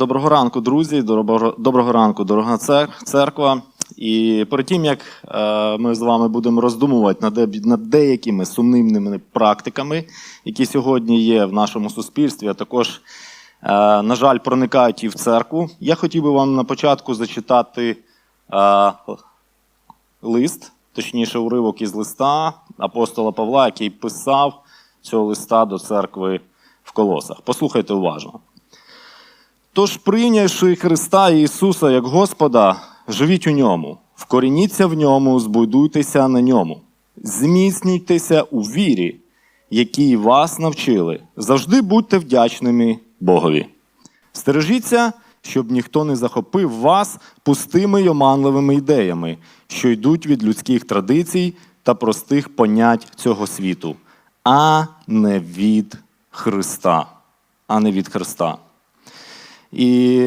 Доброго ранку, друзі. Доброго, ранку, дорога церква. І перед тим як е, ми з вами будемо роздумувати над, деякими сумнівними практиками, які сьогодні є в нашому суспільстві, а також, е, на жаль, проникають і в церкву. Я хотів би вам на початку зачитати е, лист, точніше, уривок із листа апостола Павла, який писав цього листа до церкви в колосах. Послухайте уважно. Тож, прийнявши Христа Ісуса як Господа, живіть у ньому, вкорініться в ньому, збудуйтеся на ньому, зміцнюйтеся у вірі, якій вас навчили. Завжди будьте вдячними Богові. Стережіться, щоб ніхто не захопив вас пустими й оманливими ідеями, що йдуть від людських традицій та простих понять цього світу, а не від Христа. А не від Христа. І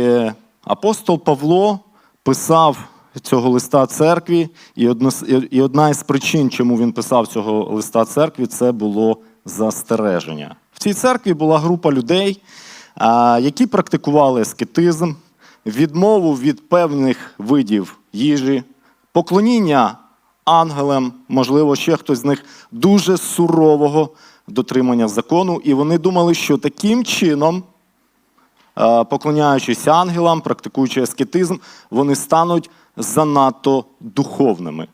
апостол Павло писав цього листа церкві, і одна, із причин, чому він писав цього листа церкві, це було застереження. В цій церкві була група людей, які практикували аскетизм, відмову від певних видів їжі, поклоніння ангелам, можливо, ще хтось з них дуже сурового дотримання закону, і вони думали, що таким чином поклоняючись ангелам, практикуючи аскетизм, вони стануть занадто духовними.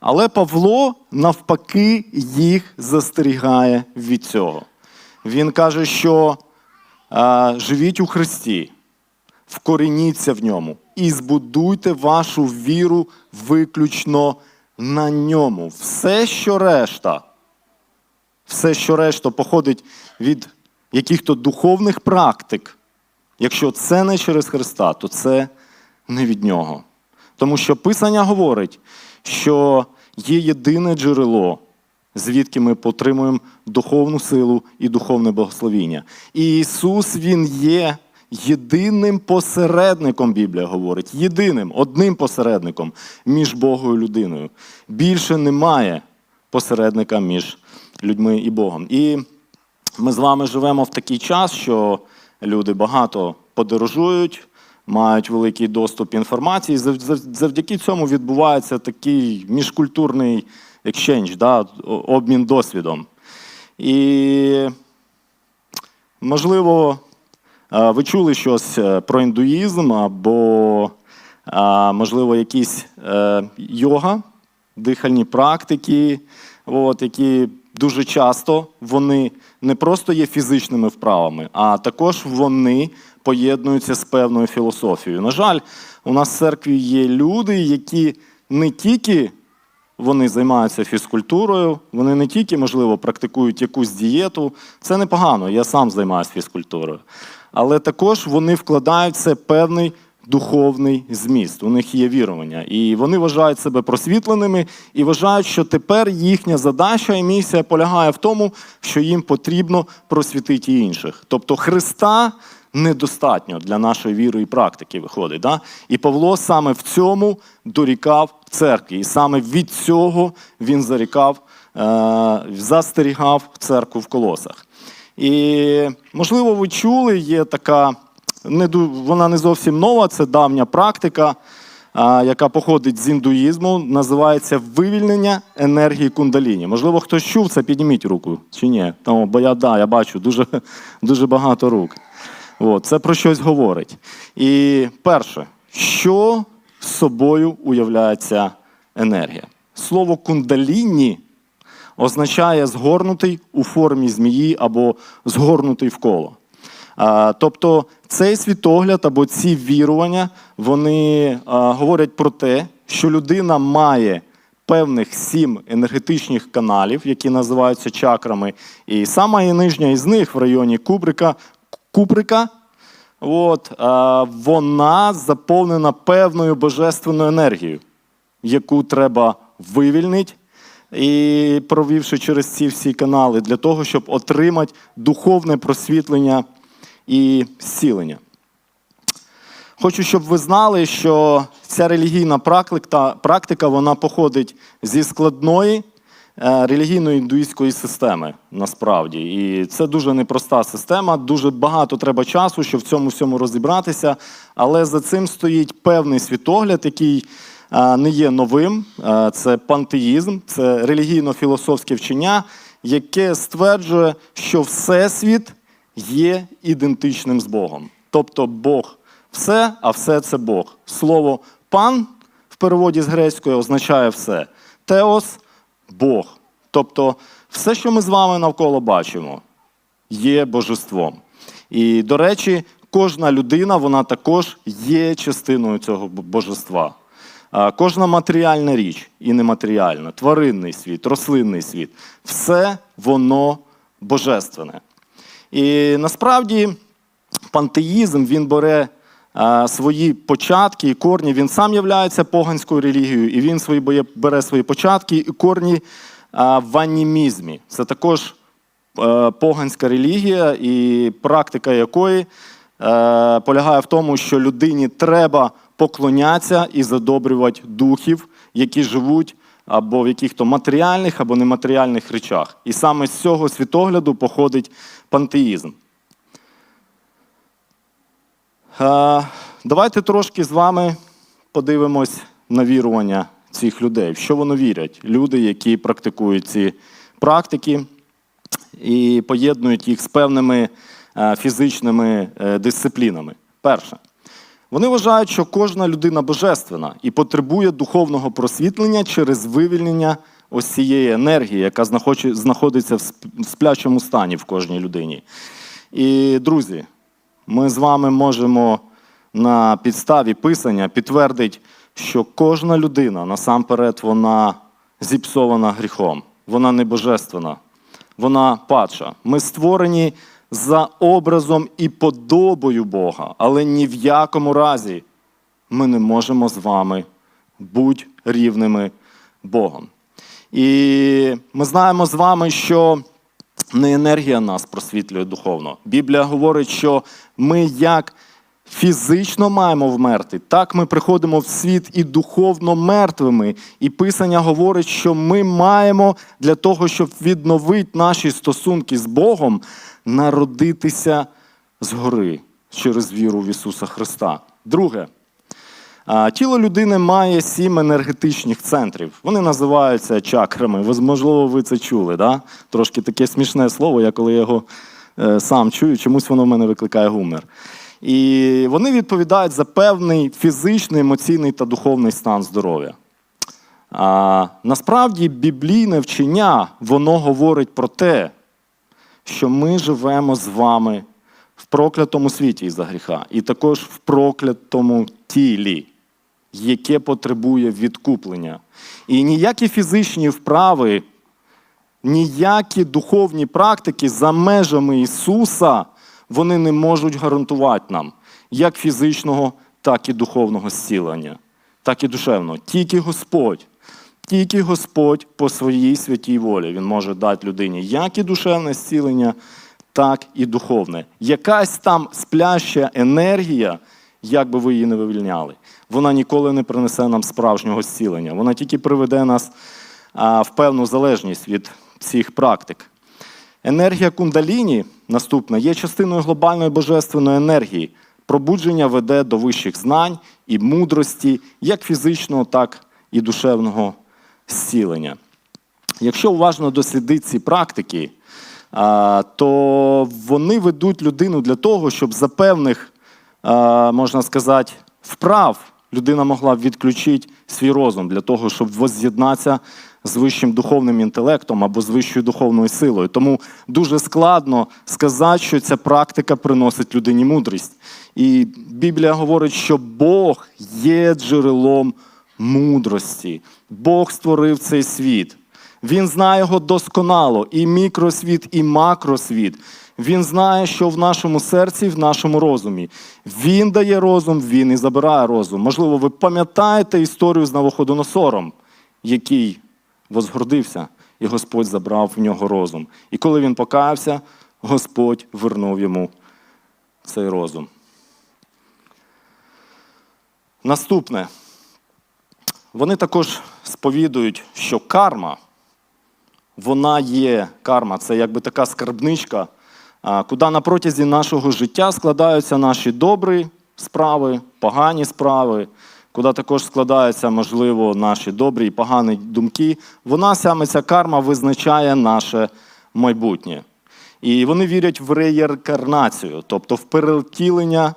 Але Павло навпаки їх застерігає від цього. Він каже, що е, живіть у Христі, вкорініться в ньому і збудуйте вашу віру виключно на ньому. Все, що решта, все, що решта походить від яких-то духовних практик, якщо це не через Христа, то це не від Нього. Тому що Писання говорить, що є єдине джерело, звідки ми отримуємо духовну силу і духовне благословіння. І Ісус Він є єдиним посередником, Біблія говорить, єдиним, одним посередником між Богом і людиною. Більше немає посередника між людьми і Богом. І ми з вами живемо в такий час, що люди багато подорожують, мають великий доступ інформації. Зав- зав- Завдяки цьому відбувається такий міжкультурний екшендж, да, обмін досвідом. І, можливо, ви чули щось е, про індуїзм або, можливо, якісь е, йога, дихальні практики, от, які дуже часто вони не просто є фізичними вправами, а також вони поєднуються з певною філософією. На жаль, у нас в церкві є люди, які не тільки вони займаються фізкультурою, вони не тільки, можливо, практикують якусь дієту. Це непогано, я сам займаюся фізкультурою. Але також вони вкладають в це певний духовний зміст. У них є вірування. І вони вважають себе просвітленими і вважають, що тепер їхня задача і місія полягає в тому, що їм потрібно просвітити інших. Тобто Христа недостатньо для нашої віри і практики виходить. Да? І Павло саме в цьому дорікав церкві. І саме від цього він зарікав, е, застерігав церкву в колосах. І, можливо, ви чули, є така, не, вона не зовсім нова, це давня практика, яка походить з індуїзму, називається вивільнення енергії кундаліні. Можливо, хтось чув це, підніміть руку чи ні. Тому, бо я, да, я бачу дуже, дуже багато рук. От, це про щось говорить. І перше, що собою уявляє ця енергія? Слово кундаліні означає згорнутий у формі змії або згорнутий в коло. Тобто цей світогляд або ці вірування вони говорять про те, що людина має певних сім енергетичних каналів, які називаються чакрами, і сама і нижня із них в районі кубрика, куприка, от, вона заповнена певною божественною енергією, яку треба вивільнити. І провівши через ці всі канали для того, щоб отримати духовне просвітлення і зцілення. Хочу, щоб ви знали, що ця релігійна практика, практика вона походить зі складної е, релігійно-індуїстської системи насправді. І це дуже непроста система. Дуже багато треба часу, щоб в цьому всьому розібратися. Але за цим стоїть певний світогляд, який е, не є новим. Е, Це пантеїзм, це релігійно-філософське вчення, яке стверджує, що Всесвіт є ідентичним з Богом. Тобто Бог все, а все це Бог. Слово пан в переводі з грецької означає все. Теос Бог. Тобто, все, що ми з вами навколо бачимо, є божеством. І, до речі, кожна людина, вона також є частиною цього божества. Кожна матеріальна річ і нематеріальна, тваринний світ, рослинний світ все воно божественне. І насправді пантеїзм він бере е, свої початки і корні. Він сам являється поганською релігією, і він свої бере свої початки і корні е, в анімізмі. Це також е, поганська релігія, і практика якої полягає в тому, що людині треба поклонятися і задобрювати духів, які живуть або в яких-то матеріальних або нематеріальних речах. І саме з цього світогляду походить пантеїзм. Давайте трошки з вами подивимось на вірування цих людей. В що вони вірять? Люди, які практикують ці практики і поєднують їх з певними е, фізичними е, дисциплінами. Перше, вони вважають, що кожна людина божественна і потребує духовного просвітлення через вивільнення ось цієї енергії, яка знаходиться в сплячому стані в кожній людині. І, друзі, ми з вами можемо на підставі писання підтвердити, що кожна людина насамперед вона зіпсована гріхом, вона не божественна, вона падша. Ми створені за образом і подобою Бога, але ні в якому разі ми не можемо з вами бути рівними Богом. І ми знаємо з вами, що не енергія нас просвітлює духовно. Біблія говорить, що ми як фізично маємо вмерти, так ми приходимо в світ і духовно мертвими. І Писання говорить, що ми маємо для того, щоб відновити наші стосунки з Богом, народитися згори через віру в Ісуса Христа. Друге. Тіло людини має сім енергетичних центрів. Вони називаються чакрами. Ви, можливо, ви це чули. Да? Трошки таке смішне слово, я коли його е, сам чую, чомусь воно в мене викликає гумор. І вони відповідають за певний фізичний, емоційний та духовний стан здоров'я. А, насправді, біблійне вчення воно говорить про те, що ми живемо з вами в проклятому світі із-за гріха, і також в проклятому тілі, яке потребує відкуплення. І ніякі фізичні вправи, ніякі духовні практики за межами Ісуса вони не можуть гарантувати нам як фізичного, так і духовного зцілення, так і душевного. Тільки Господь. Тільки Господь по своїй святій волі Він може дати людині як і душевне зцілення, так і духовне. Якась там спляща енергія, як би ви її не вивільняли, вона ніколи не принесе нам справжнього зцілення. Вона тільки приведе нас в певну залежність від цих практик. Енергія кундаліні, наступна, є частиною глобальної божественної енергії. Пробудження веде до вищих знань і мудрості, як фізичного, так і душевного зцілення. Якщо уважно дослідити ці практики, то вони ведуть людину для того, щоб за певних, можна сказати, вправ людина могла відключити свій розум для того, щоб возз'єднатися з вищим духовним інтелектом або з вищою духовною силою. Тому дуже складно сказати, що ця практика приносить людині мудрість. І Біблія говорить, що Бог є джерелом мудрості. Бог створив цей світ. Він знає його досконало, і мікросвіт, і макросвіт. Він знає, що в нашому серці, в нашому розумі. Він дає розум, він і забирає розум. Можливо, ви пам'ятаєте історію з Навуходоносором, який возгордився, і Господь забрав в нього розум. І коли він покаявся, Господь вернув йому цей розум. Наступне. Вони також сповідують, що карма вона є карма, це якби така скарбничка, куди на протязі нашого життя складаються наші добрі справи, погані справи, куди також складаються, можливо, наші добрі і погані думки. Вона саме ця карма визначає наше майбутнє. І вони вірять в реєркарнацію, тобто в перетілення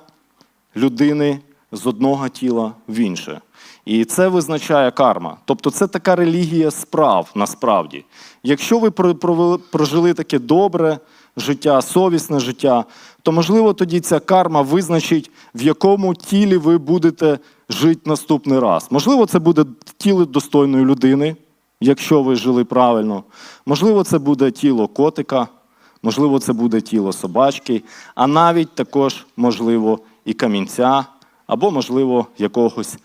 людини з одного тіла в інше. І це визначає карма. Тобто це така релігія справ насправді. Якщо ви прожили таке добре життя, совісне життя, то можливо тоді ця карма визначить, в якому тілі ви будете жити наступний раз. Можливо, це буде тіло достойної людини, якщо ви жили правильно. Можливо, це буде тіло котика, можливо, це буде тіло собачки, а навіть також, можливо, і камінця, або, можливо, якогось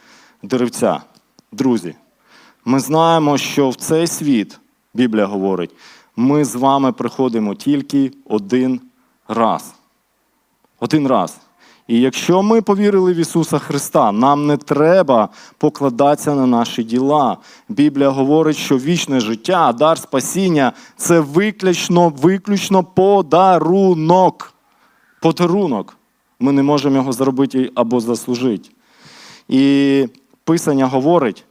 деревця. Друзі, ми знаємо, що в цей світ, Біблія говорить, ми з вами приходимо тільки один раз. Один раз. І якщо ми повірили в Ісуса Христа, нам не треба покладатися на наші діла. Біблія говорить, що вічне життя, дар спасіння це виключно, виключно подарунок. Подарунок. Ми не можемо його зробити або заслужити. І Писання говорить,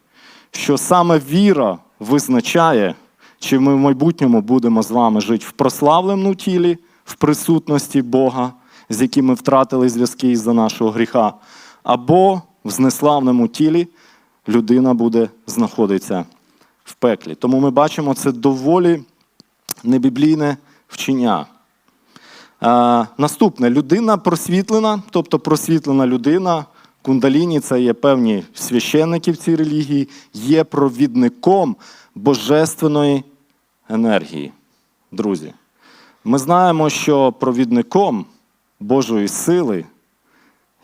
що саме віра визначає, чи ми в майбутньому будемо з вами жити в прославленому тілі, в присутності Бога, з яким ми втратили зв'язки із-за нашого гріха, або в знеславному тілі людина буде знаходитися в пеклі. Тому ми бачимо це доволі небіблійне вчення. Е, наступне людина просвітлена, тобто просвітлена людина. Кундаліні це є певні священники в цій релігії, є провідником божественної енергії. Друзі, ми знаємо, що провідником Божої сили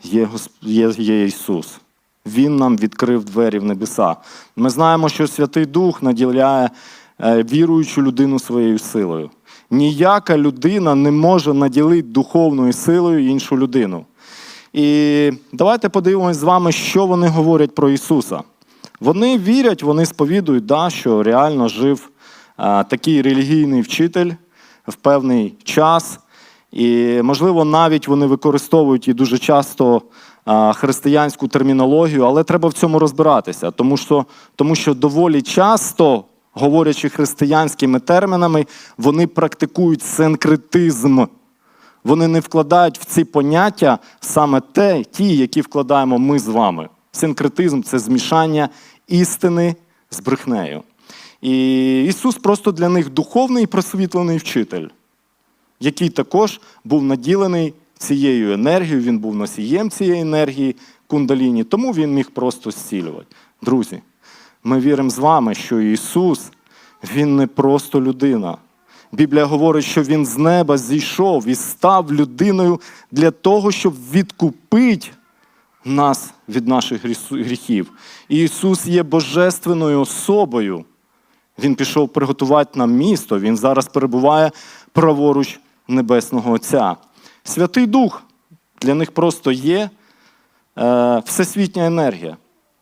є, є, є Ісус. Він нам відкрив двері в небеса. Ми знаємо, що Святий Дух наділяє е, віруючу людину своєю силою. Ніяка людина не може наділити духовною силою іншу людину. І давайте подивимось з вами, що вони говорять про Ісуса. Вони вірять, вони сповідують, да, що реально жив а, такий релігійний вчитель в певний час. І, можливо, навіть вони використовують і дуже часто а, християнську термінологію, але треба в цьому розбиратися, тому що, тому що доволі часто, говорячи християнськими термінами, вони практикують синкретизм. Вони не вкладають в ці поняття саме те, ті, які вкладаємо ми з вами. Синкретизм це змішання істини з брехнею. І Ісус просто для них духовний і просвітлений вчитель, який також був наділений цією енергією, він був носієм цієї енергії кундаліні, тому він міг просто зцілювати. Друзі, ми віримо з вами, що Ісус, Він не просто людина. Біблія говорить, що Він з неба зійшов і став людиною для того, щоб відкупити нас від наших гріхів. І Ісус є божественною особою. Він пішов приготувати нам місто, Він зараз перебуває праворуч Небесного Отця. Святий Дух для них просто є е, всесвітня енергія.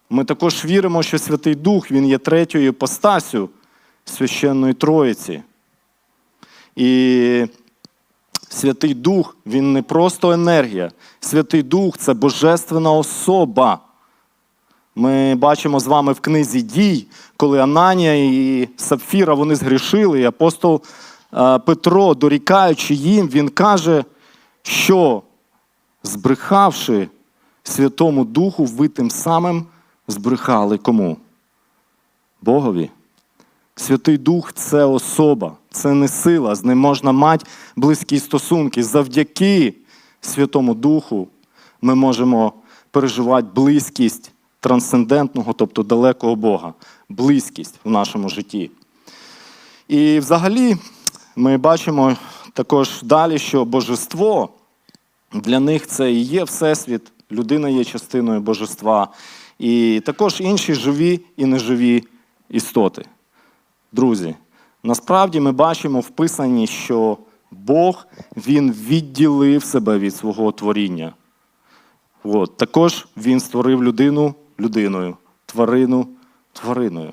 Ми також віримо, що Святий Дух Він є третьою іпостасю священної Троїці. І Святий Дух, він не просто енергія. Святий Дух це божественна особа. Ми бачимо з вами в книзі дій, коли Ананія і Сапфіра вони згрішили, і апостол е, Петро, дорікаючи їм, він каже, що збрехавши Святому Духу, ви тим самим збрехали кому? Богові. Святий Дух це особа, це не сила, з ним можна мати близькі стосунки. Завдяки Святому Духу ми можемо переживати близькість трансцендентного, тобто далекого Бога, близькість в нашому житті. І взагалі ми бачимо також далі, що божество для них це і є Всесвіт, людина є частиною божества, і також інші живі і неживі істоти. Друзі, насправді ми бачимо в Писанні, що Бог Він відділив себе від свого творіння. От. Також Він створив людину людиною, тварину твариною.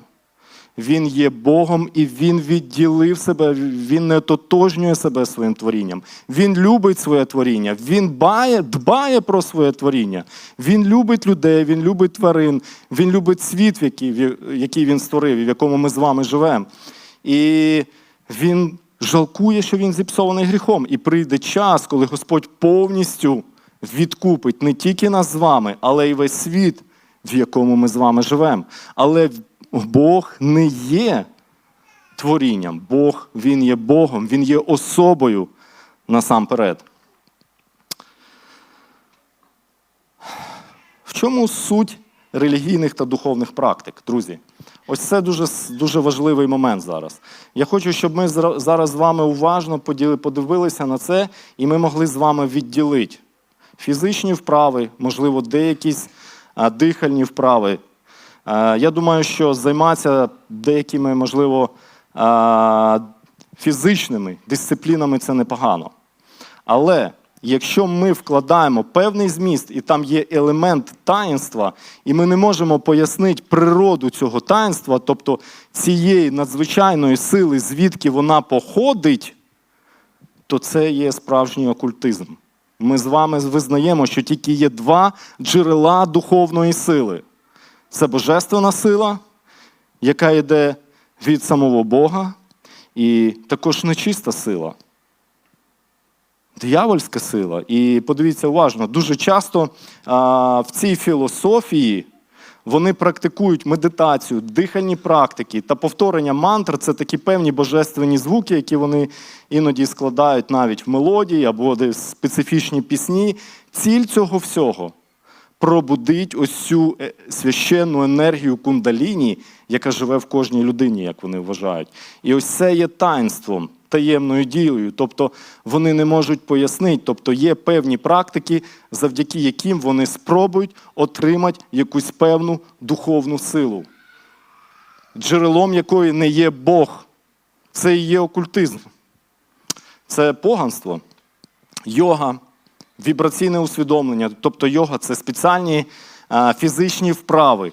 Він є Богом і Він відділив себе, Він не тотожнює себе своїм творінням. Він любить своє творіння, Він дбає, дбає про своє творіння. Він любить людей, Він любить тварин, Він любить світ, який, який він створив, і в якому ми з вами живемо. І Він жалкує, що він зіпсований гріхом. І прийде час, коли Господь повністю відкупить не тільки нас з вами, але й весь світ, в якому ми з вами живемо. Але Бог не є творінням. Бог Він є Богом, Він є особою насамперед. В чому суть релігійних та духовних практик, друзі? Ось це дуже, дуже важливий момент зараз. Я хочу, щоб ми зараз з вами уважно подивилися на це, і ми могли з вами відділити фізичні вправи, можливо, деякісь дихальні вправи. Я думаю, що займатися деякими, можливо, фізичними дисциплінами це непогано. Але якщо ми вкладаємо певний зміст, і там є елемент таїнства, і ми не можемо пояснити природу цього таїнства, тобто цієї надзвичайної сили, звідки вона походить, то це є справжній окультизм. Ми з вами визнаємо, що тільки є два джерела духовної сили: це божественна сила, яка йде від самого Бога, і також нечиста сила диявольська сила. І подивіться уважно, дуже часто а, в цій філософії вони практикують медитацію, дихальні практики та повторення мантр це такі певні божественні звуки, які вони іноді складають навіть в мелодії або десь специфічні пісні. Ціль цього всього пробудить ось цю е, священну енергію кундаліні, яка живе в кожній людині, як вони вважають. І ось це є таїнством, таємною дією. Тобто вони не можуть пояснити. Тобто є певні практики, завдяки яким вони спробують отримати якусь певну духовну силу, джерелом якої не є Бог. Це і є окультизм. Це поганство, йога, вібраційне усвідомлення. Тобто йога це спеціальні фізичні вправи.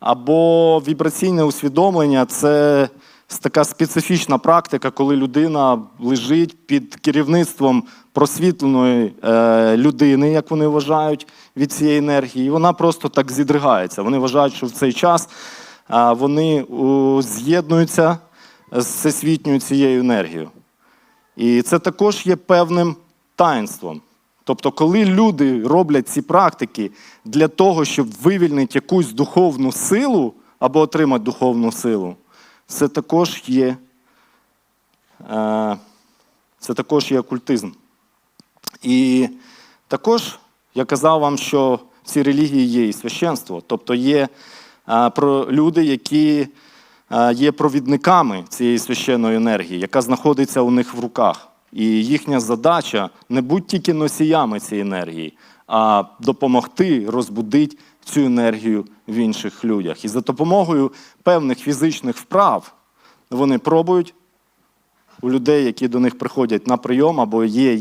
Або вібраційне усвідомлення це така специфічна практика, коли людина лежить під керівництвом просвітленої е, людини, як вони вважають, від цієї енергії. І вона просто так зідригається. Вони вважають, що в цей час вони з'єднуються з всесвітньою цією енергією. І це також є певним таїнством. Тобто, коли люди роблять ці практики для того, щоб вивільнити якусь духовну силу або отримати духовну силу, це також є, е, це також є окультизм. І також я казав вам, що в цій релігії є і священство, тобто є е, про люди, які е, є провідниками цієї священної енергії, яка знаходиться у них в руках. І їхня задача не бути тільки носіями цієї енергії, а допомогти розбудити цю енергію в інших людях. І за допомогою певних фізичних вправ вони пробують у людей, які до них приходять на прийом, або є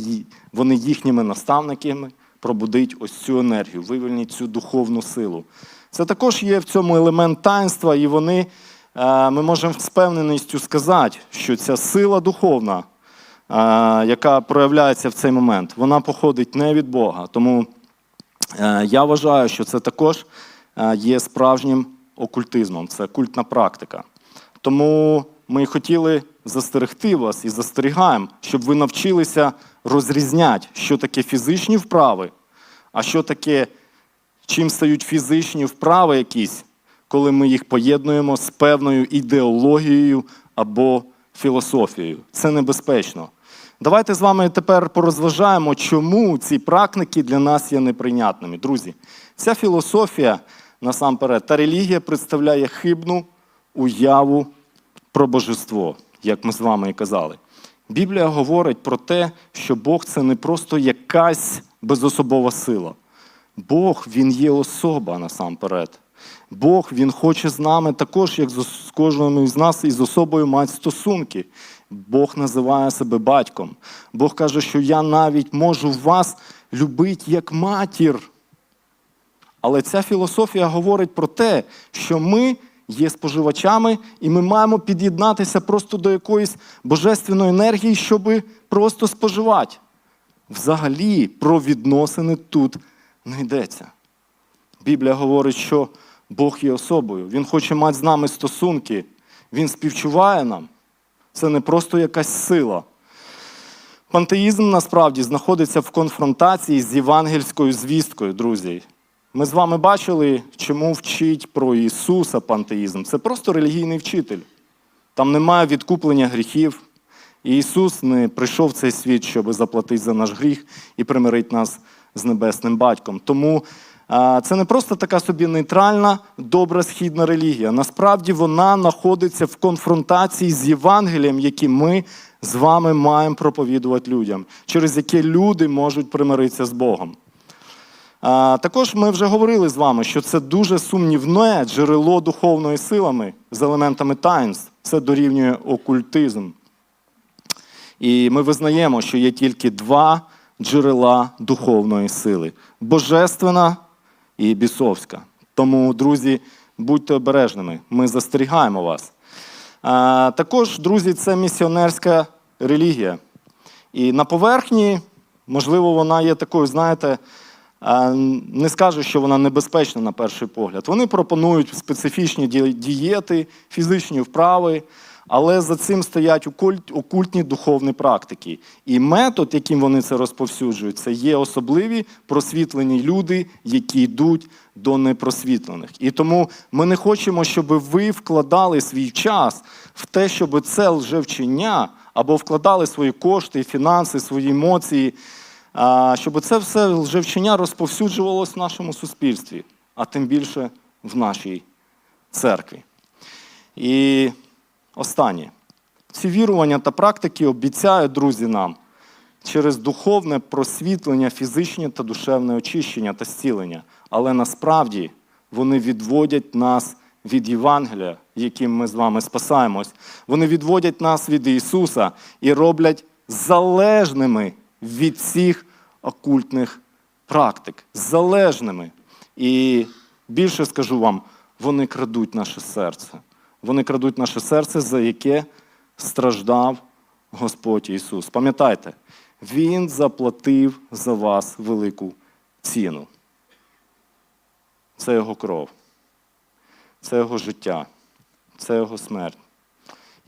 вони їхніми наставниками, пробудить ось цю енергію, вивільнить цю духовну силу. Це також є в цьому елемент таїнства, і вони, е, ми можемо з певненістю сказати, що ця сила духовна, е, яка проявляється в цей момент, вона походить не від Бога. Тому я вважаю, що це також е, є справжнім окультизмом, це культна практика. Тому ми хотіли застерегти вас і застерігаємо, щоб ви навчилися розрізняти, що таке фізичні вправи, а що таке, чим стають фізичні вправи якісь, коли ми їх поєднуємо з певною ідеологією або філософією. Це небезпечно. Давайте з вами тепер порозважаємо, чому ці практики для нас є неприйнятними. Друзі, ця філософія насамперед та релігія представляє хибну уяву про божество, як ми з вами і казали. Біблія говорить про те, що Бог це не просто якась безособова сила. Бог він є особа насамперед. Бог він хоче з нами також, як з з кожним із нас, із особою мати стосунки. Бог називає себе батьком. Бог каже, що я навіть можу вас любити як матір. Але ця філософія говорить про те, що ми є споживачами, і ми маємо під'єднатися просто до якоїсь божественної енергії, щоб просто споживати. Взагалі про відносини тут не йдеться. Біблія говорить, що Бог є особою. Він хоче мати з нами стосунки, Він співчуває нам. Це не просто якась сила. Пантеїзм насправді знаходиться в конфронтації з євангельською звісткою, друзі. Ми з вами бачили, чому вчить про Ісуса пантеїзм. Це просто релігійний вчитель. Там немає відкуплення гріхів. І Ісус не прийшов в цей світ, щоб заплатити за наш гріх і примирити нас з небесним батьком. Тому це не просто така собі нейтральна, добра східна релігія. Насправді вона знаходиться в конфронтації з Євангелієм, яке ми з вами маємо проповідувати людям, через яке люди можуть примиритися з Богом. Також ми вже говорили з вами, що це дуже сумнівне джерело духовної силами з елементами таїнств. Це дорівнює окультизм. І ми визнаємо, що є тільки два джерела духовної сили божественна і бісовська. Тому, друзі, будьте обережними, ми застерігаємо вас. А, також, друзі, це місіонерська релігія. І на поверхні, можливо, вона є такою, знаєте, не скажу, що вона небезпечна на перший погляд. Вони пропонують специфічні дієти, фізичні вправи, але за цим стоять окульт, окультні духовні практики. І метод, яким вони це розповсюджують, це є особливі просвітлені люди, які йдуть до непросвітлених. І тому ми не хочемо, щоб ви вкладали свій час в те, щоб це лжевчення або вкладали свої кошти, фінанси, свої емоції, щоб це все лжевчення розповсюджувалось в нашому суспільстві, а тим більше в нашій церкві. І останнє. Ці вірування та практики обіцяють, друзі, нам через духовне просвітлення, фізичне та душевне очищення та зцілення. Але насправді вони відводять нас від Євангелія, яким ми з вами спасаємось. Вони відводять нас від Ісуса і роблять залежними від цих окультних практик. Залежними. І більше скажу вам, вони крадуть наше серце. Вони крадуть наше серце, за яке страждав Господь Ісус. Пам'ятайте, Він заплатив за вас велику ціну. Це Його кров, це Його життя, це Його смерть.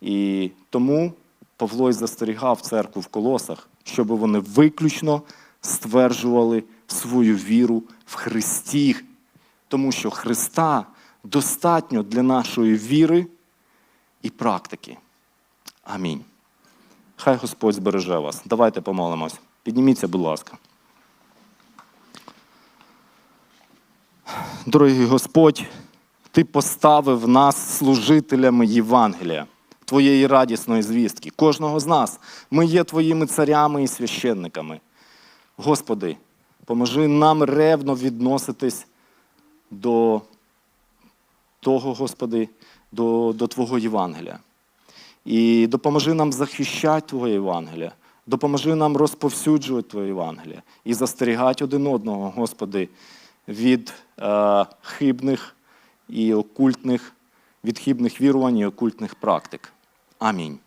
І тому Павло й застерігав церкву в колосах, щоб вони виключно стверджували свою віру в Христі, тому що Христа достатньо для нашої віри і практики. Амінь. Хай Господь збереже вас. Давайте помолимось. Підніміться, будь ласка. Дорогий Господь, Ти поставив нас служителями Євангелія, Твоєї радісної звістки. Кожного з нас. Ми є Твоїми царями і священниками. Господи, поможи нам ревно відноситись до того, Господи, до, до Твого Євангелія. І допоможи нам захищати Твоє Євангелія, допоможи нам розповсюджувати Твоє Євангелія і застерігати один одного, Господи, від е, хибних і окультних, від хибних вірувань і окультних практик. Амінь.